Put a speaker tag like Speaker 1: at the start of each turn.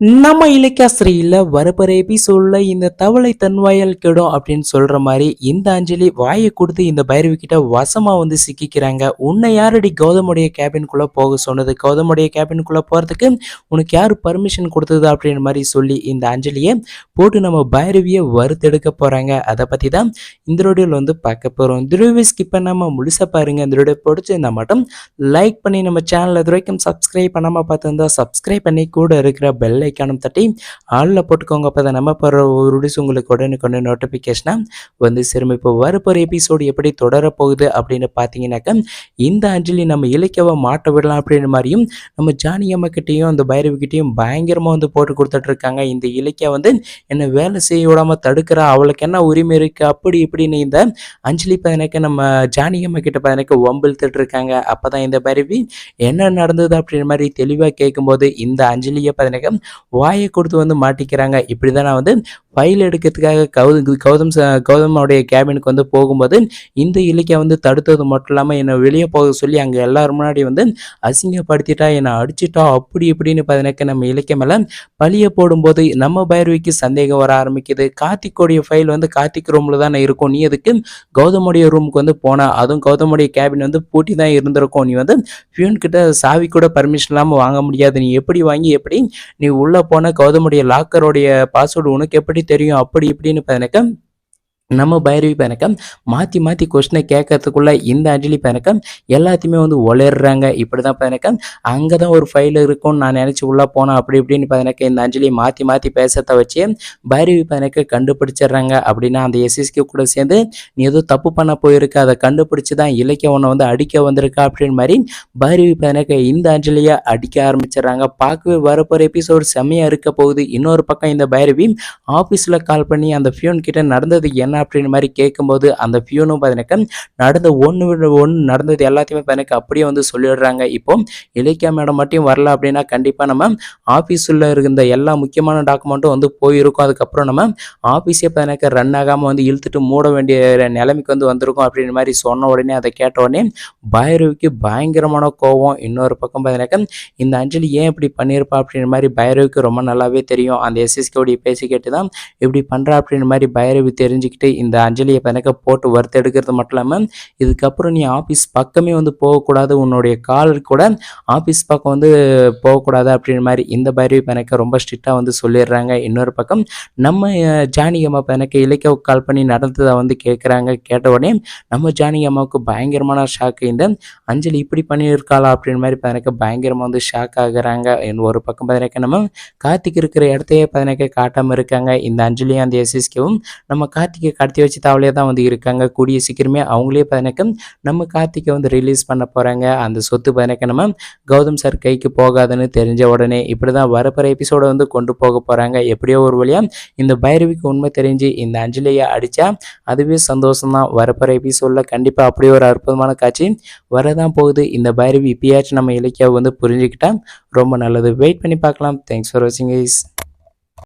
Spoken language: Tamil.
Speaker 1: நம்ம இலக்கியாசிரியில் வரப்போற எபிசோடில் இந்த தவளை தன்வாயால் கெடும் அப்படின்னு சொல்கிற மாதிரி இந்த அஞ்சலி வாயை கொடுத்து இந்த பைரவி கிட்ட வசமாக வந்து சிக்கிக்கிறாங்க. உன்னை யாரடி கௌதமுடைய கேபின்குள்ளே போக சொன்னது? கௌதமுடைய கேபின்குள்ளே போகிறதுக்கு உனக்கு யார் பர்மிஷன் கொடுத்தது அப்படின்ற மாதிரி சொல்லி இந்த அஞ்சலியை போட்டு நம்ம பைரவியை வறுத்தெடுக்க போகிறாங்க அதை பற்றி தான் இந்த ரோடியோவில் வந்து பார்க்க போகிறோம் இந்த ரோடியோ ஸ்கிப் பண்ணாமல் முழுசா பாருங்கள் இந்த ரோடியோ பிடிச்சிருந்தா மட்டும் லைக் பண்ணி நம்ம சேனலில் இது வரைக்கும் சப்ஸ்கிரைப் பண்ணாமல் பார்த்துருந்தா சப்ஸ்கிரைப் பண்ணி கூட இருக்கிற பெல்லை ஐக்கானும் தட்டி ஆளில் போட்டுக்கோங்க. அப்போ தான் நம்ம போகிற ஒரு ரூடிஸ் உங்களுக்கு உடனுக்குடனே நோட்டிஃபிகேஷனாக வந்து சேரும் இப்போ வரப்போகிற எபிசோடு எப்படி தொடரப்போகுது அப்படின்னு பார்த்தீங்கன்னாக்கா இந்த அஞ்சலி நம்ம இலக்கியவை மாட்ட விடலாம் அப்படின்ற மாதிரியும் நம்ம ஜானி அம்மக்கிட்டேயும் அந்த பைரவி கிட்டேயும் பயங்கரமாக வந்து போட்டு கொடுத்துட்ருக்காங்க இந்த இலக்கியம் வந்து என்னை வேலை செய்ய விடாமல் தடுக்கிறா? அவளுக்கு என்ன உரிமை இருக்குது அப்படி இப்படின்னு இந்த அஞ்சலி பதினக்கு நம்ம ஜானி அம்மா கிட்ட பதினக்கு வம்பிழுத்துட்டு இருக்காங்க. அப்போ தான் இந்த பைரவி என்ன நடந்தது அப்படின்ற மாதிரி தெளிவாக கேட்கும்போது இந்த அஞ்சலியை பதினக்கு வாயை கொடுத்து வந்து மாட்டிக்கிறாங்க. இப்படி தான் நான் வந்து ஃபைல் எடுக்கிறதுக்காக கௌதம் கௌதம் கௌதமோடைய கேபினுக்கு வந்து போகும்போது இந்த இலக்கியம் வந்து தடுத்தது மட்டும் இல்லாமல் என்னை வெளியே போக சொல்லி அங்கே எல்லாரும் முன்னாடி வந்து அசிங்கப்படுத்திட்டா என்னை அடிச்சிட்டா அப்படி இப்படின்னு பார்த்தீங்கன்னாக்க நம்ம இலக்கியம் எல்லாம் பழியை போடும்போது நம்ம பைரவிக்கு சந்தேகம் வர ஆரம்பிக்குது. கார்த்திக்கோடைய ஃபைல் வந்து கார்த்திக் ரூமில் தானே இருக்கும். நீ எதுக்கு கௌதமுடைய ரூமுக்கு வந்து போனா அதுவும் கௌதமுடைய கேபின் வந்து பூட்டி தான் இருந்திருக்கும். நீ வந்து ஃபியூன் கிட்ட சாவி கூட பர்மிஷன் இல்லாமல் வாங்க முடியாது. நீ எப்படி வாங்கி எப்படி நீ உள்ளே போன கௌதமுடைய லாக்கருடைய பாஸ்வேர்டு உனக்கு எப்படி தெரியும் அப்படி இப்படின்னு பார்த்தீங்கன்னாக்கா நம்ம பைரவி பணக்கம் மாற்றி மாற்றி கொஸ்டினை கேட்கறதுக்குள்ள இந்த அஞ்சலி பணக்கம் எல்லாத்தையுமே வந்து உளர்றாங்க இப்படி தான் பையனக்கம் அங்கே தான் ஒரு ஃபைல் இருக்கும்னு நான் நினச்சி உள்ளே போனேன் அப்படி இப்படின்னு பையனக்க இந்த அஞ்சலி மாற்றி மாற்றி பேசுறத வச்சு பைரவி பையனக்க கண்டுபிடிச்சிடுறாங்க. அப்படின்னா அந்த எஸ்எஸ்கே கூட சேர்ந்து நீ ஏதோ தப்பு பண்ண போயிருக்க அதை கண்டுபிடிச்சி தான் இலக்கிய உன்னை வந்து அடிக்க வந்திருக்கா? அப்படின்னு மாதிரி பைரவி பையனக்க இந்த அஞ்சலியை அடிக்க ஆரம்பிச்சிடுறாங்க. பார்க்கவே வரப்போகிற எபிசோடு செம்மையாக இருக்க போகுது. இன்னொரு பக்கம் இந்த பைரவி ஆஃபீஸில் கால் பண்ணி அந்த ஃபியூன் கிட்ட நடந்தது என்ன அப்படின்ற மாதிரி கேட்கும்போது அந்த ஃபியூனும் பார்த்தீங்கன்னாக்கா நடந்த ஒன்று ஒன்று நடந்தது எல்லாத்தையுமே பார்த்தீங்கன்னா அப்படியே வந்து சொல்லிடுறாங்க. இப்போ இலக்கியா மேடம் மட்டும் வரல அப்படின்னா கண்டிப்பாக நம்ம ஆஃபீஸில் இருந்த எல்லா முக்கியமான டாக்குமெண்ட்டும் வந்து போயிருக்கும். அதுக்கப்புறம் நம்ம ஆஃபீஸே பார்த்தீங்கன்னாக்கா ரன் ஆகாமல் வந்து இழுத்துட்டு மூட வேண்டிய நிலைமைக்கு வந்து வந்திருக்கும் அப்படின்ற மாதிரி சொன்ன உடனே அதை கேட்ட உடனே பைரவிக்கு பயங்கரமான கோவம் இன்னொரு பக்கம் பார்த்தீங்கன்னாக்கா இந்த அஞ்சலி ஏன் இப்படி பண்ணியிருப்பா அப்படின்ற மாதிரி பைரவிக்கு ரொம்ப நல்லாவே தெரியும். அந்த எஸ்எஸ்கேவுடைய பேசி கேட்டு தான் இப்படி பண்ணுறா அப்படின்ற மாதிரி பைரவி தெரிஞ்சுக்கிட்டு இந்த அஞ்சலியை பனக்க போட்டு வறுத்து எடுக்கிறது மட்டும் இல்லாமல் இதுக்கப்புறம் நீ ஆஃபீஸ் பக்கமே வந்து போகக்கூடாது உன்னுடைய கால் கூட ஆஃபீஸ் பக்கம் வந்து போகக்கூடாது அப்படின்ற மாதிரி இந்த பைரவி எனக்கு ரொம்ப ஸ்ட்ரிக்டாக வந்து சொல்லிடுறாங்க. இன்னொரு பக்கம் நம்ம அஹ், ஜானகி அம்மா எனக்கு இலக்கியாவுக்கு கால் பண்ணி நடந்ததை வந்து கேட்குறாங்க கேட்ட உடனே நம்ம ஜானகி அம்மாவுக்கு பயங்கரமான ஷாக்கு இந்த அஞ்சலி இப்படி பண்ணியிருக்காளா அப்படின்ற மாதிரி பதனக்க பயங்கரமாக வந்து ஷாக் ஆகுறாங்க. ஒரு பக்கம் பதினக்க நம்ம கார்த்திக் இருக்கிற இடத்தையே பதினக்க காட்டாமல் இருக்காங்க. இந்த அஞ்சலியும் அந்த எஸ்எஸ்கேவும் நம்ம கார்த்திகை கடத்தி வச்சு தாவலே தான் வந்து இருக்காங்க. கூடிய சீக்கிரமே அவங்களே பதனக்க நம்ம கார்த்திகை வந்து ரிலீஸ் பண்ண போகிறாங்க அந்த சொத்து பதனக்க நம்ம கௌதம் சார் கைக்கு போகாதுன்னு தெரிஞ்ச உடனே இப்படி தான் வரப்போகிற எபிசோடை வந்து கொண்டு போக போகிறாங்க எப்படியோ ஒரு வழியாக இந்த பைரவிக்கு உண்மை தெரிஞ்சு இந்த அஞ்சலியை அடித்தா அதுவே சந்தோஷம் தான். வரப்போகிற எபிசோடில் கண்டிப்பாக அப்படியே ஒரு அற்புதமான காட்சி வரதான் போகுது. இந்த பைரவி இப்பயாச்சும் நம்ம இலக்கியாவை வந்து புரிஞ்சுக்கிட்டால் ரொம்ப நல்லது. வெயிட் பண்ணி பார்க்கலாம். தேங்க்ஸ் ஃபார் வாட்சிங் இஸ்